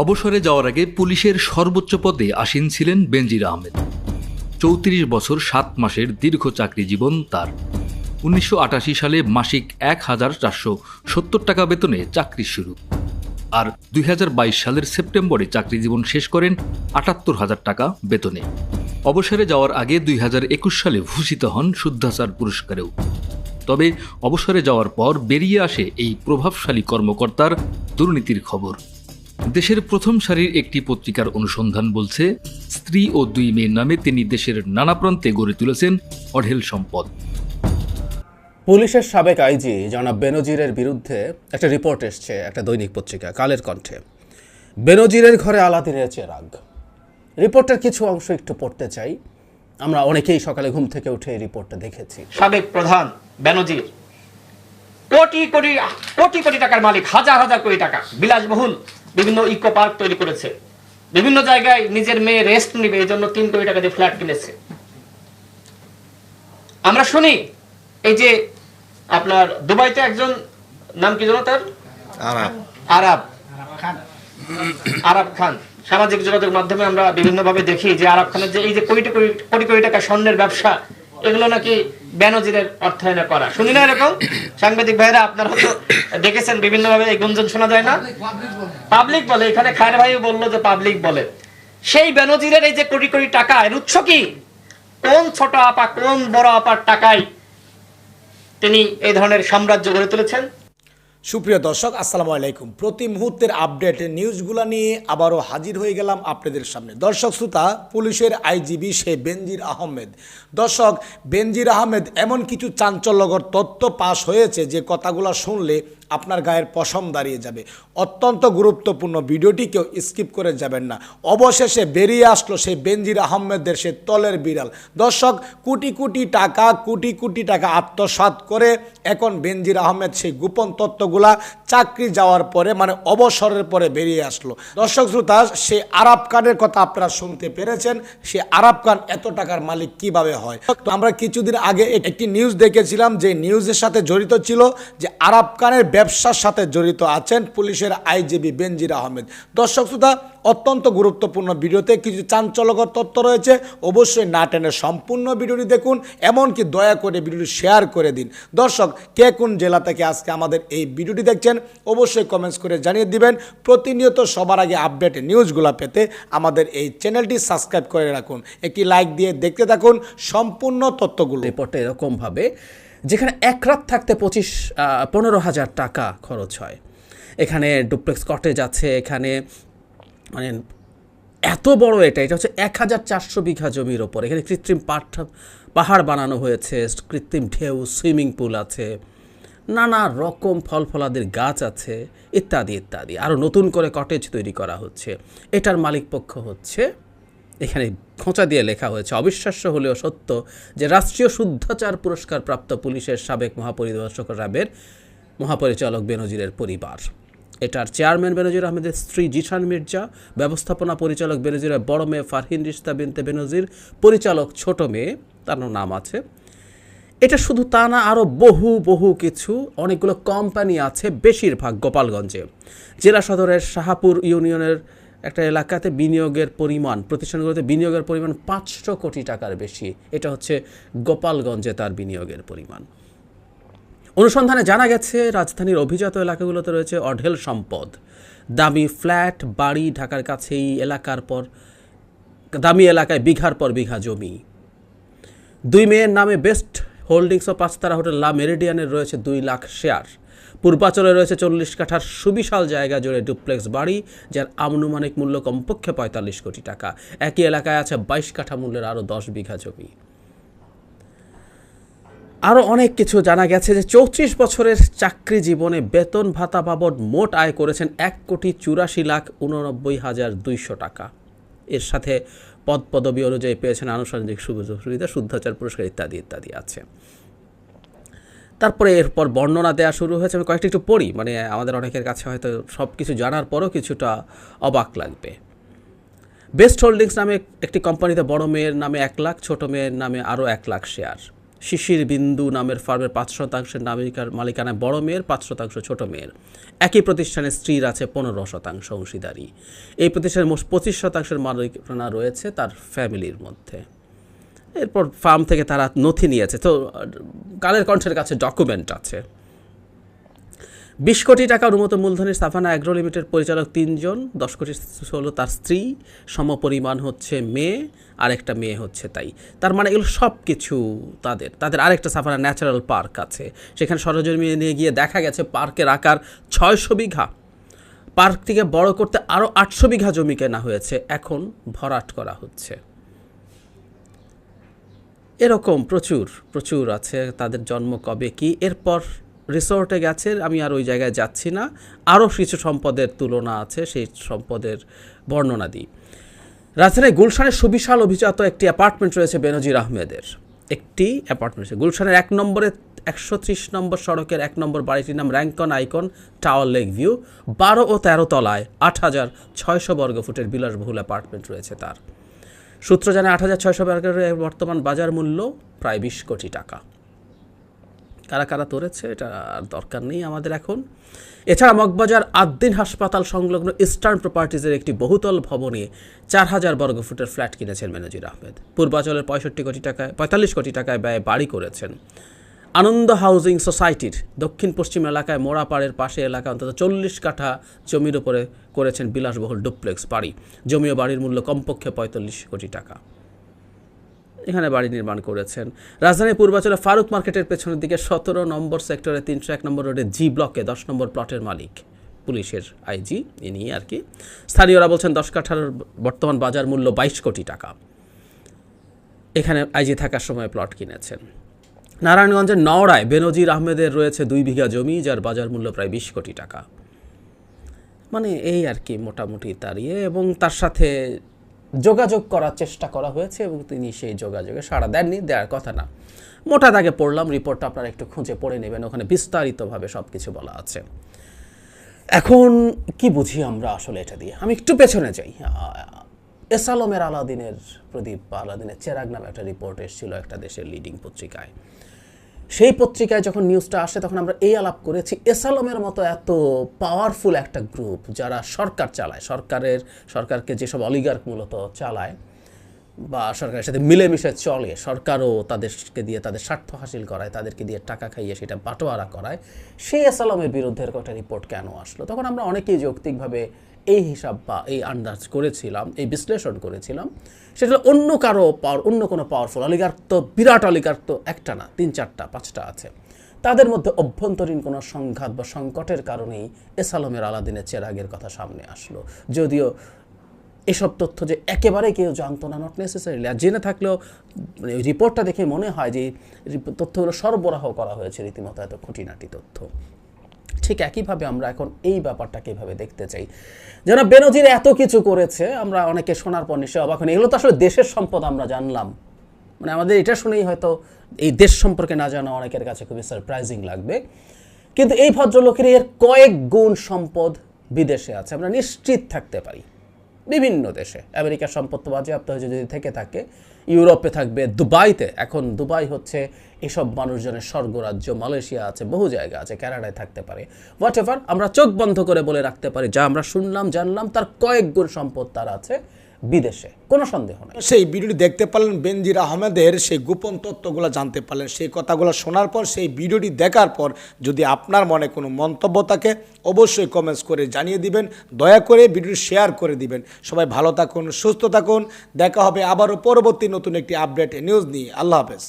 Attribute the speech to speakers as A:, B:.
A: অবসরে যাওয়ার আগে পুলিশের সর্বোচ্চ পদে আসীন ছিলেন বেনজির আহমেদ। চৌত্রিশ বছর সাত মাসের দীর্ঘ চাকরি জীবন তার। উনিশশো আটাশি সালে মাসিক এক হাজার চারশো সত্তর টাকা বেতনে চাকরি শুরু। আর দুই হাজার বাইশ সালের সেপ্টেম্বরে চাকরি জীবন শেষ করেন আটাত্তর হাজার টাকা বেতনে। অবসরে যাওয়ার আগে দুই হাজার একুশ সালে ভূষিত হন শুদ্ধাচার পুরস্কারেও। তবে অবসরে যাওয়ার পর বেরিয়ে আসে এই প্রভাবশালী কর্মকর্তার দুর্নীতির খবর। দেশের প্রথম সারির একটি পত্রিকার অনুসন্ধান বলছে স্ত্রী ও দুই মেয়ের নামে তিনি দেশের নানা প্রান্তে গড়ে তুলেছেন অঢেল সম্পদ।
B: পুলিশের সাবেক আইজি জনাব বেনজিরের বিরুদ্ধে একটা রিপোর্ট এসছে একটা দৈনিক পত্রিকা কালের কণ্ঠে। বেনজিরের ঘরে আলাদিনের চেরাগ রিপোর্টের কিছু অংশ একটু পড়তে চাই। আমরা অনেকেই সকালে ঘুম থেকে উঠে এই রিপোর্টটা দেখেছি।
C: সাবেক প্রধান বেনজির কোটি কোটি কোটি কোটি টাকার মালিক হাজার হাজার কোটি টাকা। বিলাসবহুল বিভিন্ন ইকো পার্ক তৈরি করেছে। বিভিন্ন জায়গায় নিজের মেয়ে রেস্ট নিবে এই জন্য তিন কোটি টাকা দিয়ে ফ্ল্যাট কিনেছে। আমরা শুনি এই যে আপনার দুবাইতে একজন নাম কি জানো তার? আরব। আরব। খান। সামাজিক যোগাযোগ মাধ্যমে আমরা বিভিন্ন ভাবে দেখি যে আরব খানের যে এই যে কোটি কোটি কোটি কোটি টাকা স্বর্ণের ব্যবসা এগুলো নাকি ব্যানজিরের অর্থায়নে করা। শুনি না এরকম? সাংবাদিক ভাইরা আপনারা হয়তো দেখেছেন বিভিন্ন ভাবে এই গুঞ্জন শোনা যায় না? পাবলিক বলে, এখানে খায়ের ভাই বলল যে পাবলিক বলে। সেই বেনজিরের এই যে কোটি কোটি টাকা, এর উৎস কি? কোন ছোট আপা, কোন বড় আপার টাকায় তিনি এই ধরনের সাম্রাজ্য গড়ে তুলেছেন?
D: সুপ্রিয় দর্শক, আসসালামু আলাইকুম। প্রতি মুহূর্তের আপডেট নিউজগুলো নিয়ে আবারও হাজির হয়ে গেলাম আপনাদের সামনে। দর্শক শ্রোতা, পুলিশের আইজিবি সে বেনজির আহমেদ। দর্শক, বেনজির আহমেদ এমন কিছু চাঞ্চল্যকর তথ্য পাশ হয়েছে যে কথাগুলো শুনলে আপনার গায়ের পশম দাঁড়িয়ে যাবে। অত্যন্ত গুরুত্বপূর্ণ ভিডিওটি কেউ স্কিপ করে যাবেন না। অবশেষে বেরিয়ে আসলো সেই বেনজির আহমেদের সে তলের বিড়াল। দর্শক, কোটি কোটি টাকা, কোটি কোটি টাকা আত্মসাৎ করে এখন বেনজির আহমেদ সেই গোপন তত্ত্বগুলা চাকরি যাওয়ার পরে মানে অবসরের পরে বেরিয়ে আসলো। দর্শক শ্রোতা সে আরাব খানের কথা আপনারা শুনতে পেরেছেন। সে আরাব খান এত টাকার মালিক কীভাবে হয়? তো আমরা কিছুদিন আগে একটি নিউজ দেখেছিলাম, যে নিউজের সাথে জড়িত ছিল যে আরাব খানের ব্যবসার সাথে জড়িত আছেন পুলিশের আইজিবি বেনজির আহমেদ। দর্শক শ্রোতা, অত্যন্ত গুরুত্বপূর্ণ ভিডিওতে কিছু চাঞ্চল্যকর তথ্য রয়েছে। অবশ্যই না টেনে সম্পূর্ণ ভিডিওটি দেখুন, এমনকি দয়া করে ভিডিওটি শেয়ার করে দিন। দর্শক, কে কোন জেলা থেকে আজকে আমাদের এই ভিডিওটি দেখছেন, অবশ্যই কমেন্টস করে জানিয়ে দিবেন। প্রতিনিয়ত সবার আগে আপডেট নিউজগুলো পেতে আমাদের এই চ্যানেলটি সাবস্ক্রাইব করে রাখুন। একটি লাইক দিয়ে দেখতে থাকুন সম্পূর্ণ তথ্যগুলো।
B: রিপোর্টে এরকমভাবে যেখানে এক রাত থাকতে পঁচিশ পনেরো হাজার টাকা খরচ হয়। এখানে ডুপ্লেক্স কটেজ আছে, এখানে মানে এত বড় এটা এটা হচ্ছে এক হাজার চারশো বিঘা জমির ওপর। এখানে কৃত্রিম পাঠ, পাহাড় বানানো হয়েছে, কৃত্রিম ঢেউ, সুইমিং পুল আছে, নানা রকম ফল ফলাদের গাছ আছে, ইত্যাদি ইত্যাদি। আরও নতুন করে কটেজ তৈরি করা হচ্ছে। এটার মালিকপক্ষ হচ্ছে এখানে খোঁচা দিয়ে লেখা হয়েছে, অবিশ্বাস্য হলেও সত্য যে রাষ্ট্রীয় শুদ্ধাচার পুরস্কার প্রাপ্ত পুলিশের সাবেক মহাপরিদর্শক র্যাবের মহাপরিচালক বেনজিরের পরিবার। এটার চেয়ারম্যান বেনজির আহমেদের স্ত্রী জিশান মির্জা, ব্যবস্থাপনা পরিচালক বেনজিরের বড় মেয়ে ফারহিন রিস্তা বিনতে বেনজির, পরিচালক ছোট মেয়ে, তার নাম আছে। এটা শুধু তা না আরও বহু বহু কিছু, অনেকগুলো কোম্পানি আছে বেশিরভাগ গোপালগঞ্জে। জেলা সদরের শাহাপুর ইউনিয়নের একটা এলাকাতে বিনিয়োগের পরিমাণ, প্রতিষ্ঠানগুলোতে বিনিয়োগের পরিমাণ পাঁচশো কোটি টাকার বেশি। এটা হচ্ছে গোপালগঞ্জে তার বিনিয়োগের পরিমাণ। অনুসন্ধানে জানা গেছে, রাজধানীর অভিজাত এলাকাগুলোতে রয়েছে অঢেল সম্পদ। দামি ফ্ল্যাট, বাড়ি ঢাকার কাছেই এলাকার পর, দামি এলাকায় বিঘার পর বিঘা জমি। দুই মেয়ের নামে বেস্ট হোল্ডিংস ও পাঁচতারা হোটেল লা মেরিডিয়ানের রয়েছে দুই লাখ শেয়ার। পূর্বাচলে রয়েছে চল্লিশ কাঠার সুবিশাল জায়গা জুড়ে ডুপ্লেক্স বাড়ি, যার আনুমানিক মূল্য কমপক্ষে পঁয়তাল্লিশ কোটি টাকা। একই এলাকায় আছে বাইশ কাঠা মূল্যের আরও দশ বিঘা জমি। আরও অনেক কিছু জানা গেছে যে চৌত্রিশ বছরের চাকরি জীবনে বেতন ভাতা বাবদ মোট আয় করেছেন এক কোটি চুরাশি লাখ উননব্বই হাজার দুইশো টাকা। এর সাথে পদ পদবি অনুযায়ী পেয়েছেন আনুষঙ্গিক সুযোগ সুবিধা, শুদ্ধাচার পুরস্কার ইত্যাদি ইত্যাদি আছে। তারপরে এরপর বর্ণনা দেওয়া শুরু হয়েছে। আমি কয়েকটা একটু পড়ি মানে আমাদের অনেকের কাছে হয়তো সব কিছু জানার পরও কিছুটা অবাক লাগবে। বেস্ট হোল্ডিংস নামে একটি কোম্পানিতে বড় মেয়ের নামে এক লাখ, ছোট মেয়ের নামে আরও এক লাখ শেয়ার। শিশির বিন্দু নামের ফার্মের পাঁচ শতাংশের নামিকার মালিকানায় বড় মেয়ের, পাঁচ শতাংশ ছোট মেয়ের। একই প্রতিষ্ঠানে স্ত্রীর আছে পনেরো শতাংশ অংশীদারি। এই প্রতিষ্ঠানের মোট পঁচিশ শতাংশের মালিকানা রয়েছে তার ফ্যামিলির মধ্যে। এরপর ফার্ম থেকে তারা নথি নিয়েছে। তো, কালের কণ্ঠের কাছে ডকুমেন্ট আছে। বিশ কোটি টাকা অনুমত মূলধনের সাফানা অ্যাগ্রো লিমিটেড পরিচালক তিনজন, দশ কোটি হলো তার স্ত্রী, সমপরিমাণ হচ্ছে মেয়ে আর একটা মেয়ে হচ্ছে তাই। তার মানে এগুলো সব কিছু তাদের। তাদের আরেকটা সাফানা ন্যাচারাল পার্ক আছে। সেখানে সরজমিনে নিয়ে গিয়ে দেখা গেছে পার্কের আকার ছয়শো বিঘা। পার্কটিকে বড় করতে আরও আটশো বিঘা জমি কেনা হয়েছে। এখন ভরাট করা হচ্ছে। এরকম প্রচুর প্রচুর আছে। তাদের জন্ম কবে কি? এরপর রিসোর্টে গেছে, আমি আর ওই জায়গায় যাচ্ছি না। আরও কিছু সম্পদের তুলনা আছে, সেই সম্পদের বর্ণনা দিই। রাজধানীর গুলশানের সুবিশাল অভিজাত একটি অ্যাপার্টমেন্ট রয়েছে বেনজির আহমেদের। একটি অ্যাপার্টমেন্ট রয়েছে। গুলশানের এক নম্বরে একশো ত্রিশ নম্বর সড়কের এক নম্বর বাড়িটির নাম র্যাঙ্কন আইকন টাওয়ার লেক ভিউ। বারো ও তেরো তলায় আট হাজার ছয়শো বর্গ ফুটের বিলাসবহুল অ্যাপার্টমেন্ট রয়েছে তার। সূত্র জানে আট হাজার ছয়শো ব্যারেলের বর্তমান বাজার মূল্য প্রায় বিশ কোটি টাকা। কারা কারা তোরেছে, এটা আর দরকার নেই আমাদের এখন। এছাড়া মগবাজার আদ্দিন হাসপাতাল সংলগ্ন ইস্টার্ন প্রপার্টিজের একটি বহুতল ভবনে চার হাজার বর্গফুটের ফ্ল্যাট কিনেছেন মেনজির আহমেদ। পূর্বাচলের পঁয়ষট্টি কোটি টাকায়, পঁয়তাল্লিশ কোটি টাকায় ব্যয় বাড়ি করেছেন। আনন্দ হাউজিং সোসাইটির দক্ষিণ পশ্চিম এলাকায় মোড়াপাড়ের পাশে এলাকা অন্তত চল্লিশ কাঠা জমির উপরে করেছেন বিলাসবহুল ডুপ্লেক্স বাড়ি। জমি ও বাড়ির মূল্য কমপক্ষে পঁয়তাল্লিশ কোটি টাকা। এখানে বাড়ি নির্মাণ করেছেন। রাজধানীর পূর্বাচলে ফারুক মার্কেটের পেছনের দিকে সতেরো নম্বর সেক্টরে তিনশো এক নম্বর রোডে জি ব্লকে দশ নম্বর প্লটের মালিক পুলিশের আইজি, ইনি আর কি। স্থানীয়রা বলছেন দশ কাঠার বর্তমান বাজার মূল্য বাইশ কোটি টাকা। এখানে আইজি থাকার সময় প্লট কিনেছেন। নারায়ণগঞ্জের নওড়ায় বেনজির আহমেদের রয়েছে দুই বিঘা জমি, যার বাজার মূল্য প্রায় বিশ কোটি টাকা। মানে এই আর কি মোটামুটি তার ইয়ে এবং তার সাথে যোগাযোগ করার চেষ্টা করা হয়েছে এবং তিনি সেই যোগাযোগে সাড়া দেননি, দেওয়ার কথা না। মোটা দাগে পড়লাম, রিপোর্টটা আপনারা একটু খুঁজে পড়ে নেবেন, ওখানে বিস্তারিতভাবে সব কিছু বলা আছে। এখন কি বুঝি আমরা আসলে এটা দিয়ে? আমি একটু পেছনে যাই। এসালমের আলাদিনের প্রদীপ, আলাদিনের চেরাগ নামে একটা রিপোর্ট এসেছিল একটা দেশের লিডিং পত্রিকায়। সেই পত্রিকায় যখন নিউজটা আসে, তখন আমরা এই আলাপ করেছি, এসালমের মতো এত পাওয়ারফুল একটা গ্রুপ যারা সরকার চালায়, সরকারের, সরকারকে যেসব অলিগার্ক মূলত চালায় বা সরকারের সাথে মিলেমিশে চলে, সরকারও তাদেরকে দিয়ে তাদের স্বার্থ হাসিল করায়, তাদেরকে দিয়ে টাকা খাইয়ে সেটা বাটোয়ারা করায়, সেই এসালামের বিরুদ্ধে এরকম একটা রিপোর্ট কেন আসলো? তখন আমরা অনেকেই যৌক্তিকভাবে এই হিসাব বা এই আন্দাজ করেছিলাম, এই বিশ্লেষণ করেছিলাম। সেটা অন্য কারও পাওয়ার অন্য কোনো পাওয়ারফুল অলিগার্ক তো বিরাট অলিগার্ক তো একটা না, তিন চারটা, পাঁচটা আছে। তাদের মধ্যে অভ্যন্তরীণ কোনো সংঘাত বা সংকটের কারণেই এসালমের আলাদিনের চেরাগের কথা সামনে আসলো। যদিও এসব তথ্য যে একেবারে কেউ জানতো না নট নেসেসারিলি আর জেনে থাকলেও মানে রিপোর্টটা দেখে মনে হয় যে তথ্যগুলো সরবরাহ করা হয়েছে রীতিমতো এত খুঁটিনাটি তথ্য। ঠিক একইভাবে আমরা এখন এই ব্যাপারটাকে এইভাবে দেখতে চাই। যেন বেনজির এত কিছু করেছে, আমরা অনেকে শোনার পর নিশ্চয়ই অবাক এগুলো তো আসলে দেশের সম্পদ আমরা জানলাম। মানে আমাদের এটা শুনেই হয়তো এই দেশ সম্পর্কে না জানা অনেকের কাছে খুবই সারপ্রাইজিং লাগবে। কিন্তু এই ভদ্রলোকের এর কয়েক গুণ সম্পদ বিদেশে আছে, আমরা নিশ্চিত থাকতে পারি। বিভিন্ন দেশে। আমেরিকার সম্পত্তি বাজেয়াপ্ত হয়েছে যদি থেকে থাকে, ইউরোপে থাকবে, দুবাইতে। এখন দুবাই হচ্ছে এসব মানুষজনের স্বর্গরাজ্য। মালয়েশিয়া আছে, বহু জায়গা আছে ক্যানাডায় থাকতে পারে। হোয়াট আমরা চোখ বন্ধ করে বলে রাখতে পারি। যা আমরা শুনলাম, জানলাম, তার কয়েক গুণ সম্পদ তার আছে। বিদেশে। কোনো সন্দেহ নেই।
D: সেই ভিডিওটি দেখতে পারলেন বেনজির আহমেদের সেই গোপন তত্ত্বগুলো জানতে পারলেন সেই কথাগুলো শোনার পর, সেই ভিডিওটি দেখার পর যদি আপনার মনে কোনো মন্তব্য থাকে, অবশ্যই কমেন্টস করে জানিয়ে দিবেন। দয়া করে ভিডিওটি শেয়ার করে দিবেন। সবাই ভালো থাকুন, সুস্থ থাকুন। দেখা হবে আবারও পরবর্তী নতুন একটি আপডেট নিউজ নিয়ে। আল্লাহ হাফেজ।